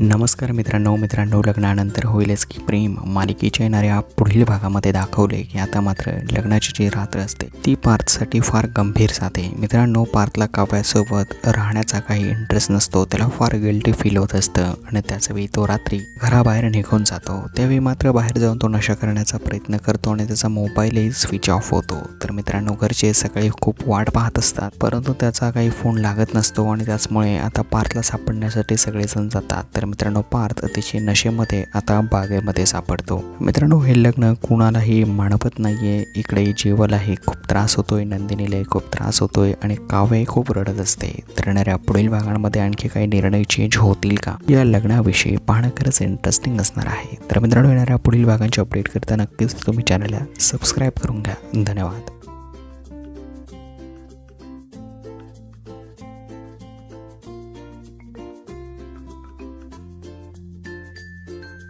नमस्कार मित्रांनो मित्रांनो लग्नानंतर होईलच की प्रेम. मालिकेच्या येणाऱ्या पुढील भागामध्ये दाखवले की आता मात्र लग्नाची जी रात्र असते ती पार्थसाठी फार गंभीर जाते. मित्रांनो पार्थला काव्यासोबत राहण्याचा काही इंटरेस्ट नसतो त्याला फार गिल्टी फील होत असतं. आणि त्याचवेळी तो रात्री घराबाहेर निघून जातो. त्यावेळी मात्र बाहेर जाऊन तो नशा करण्याचा प्रयत्न करतो आणि त्याचा मोबाईलही स्विच ऑफ होतो. तर मित्रांनो घरचे सकाळी खूप वाट पाहत असतात परंतु त्याचा काही फोन लागत नसतो आणि त्याचमुळे आता पार्थला सापडण्यासाठी सगळेजण जातात. तर मित्रांनो पार्थ अतिशय नशेमध्ये आता बागेमध्ये सापडतो. मित्रांनो हे लग्न कुणालाही मानवत नाहीये. इकडे जीवलाही खूप त्रास होतोय नंदिनीलाही खूप त्रास होतोय आणि काव्य खूप रडत असते. तर येणाऱ्या पुढील भागांमध्ये आणखी काही निर्णय चेंज होतील का? या लग्नाविषयी पाहणं खरंच इंटरेस्टिंग असणार आहे. तर मित्रांनो येणाऱ्या पुढील भागांची अपडेट करता नक्कीच तुम्ही चॅनलला सबस्क्राईब करून घ्या. धन्यवाद.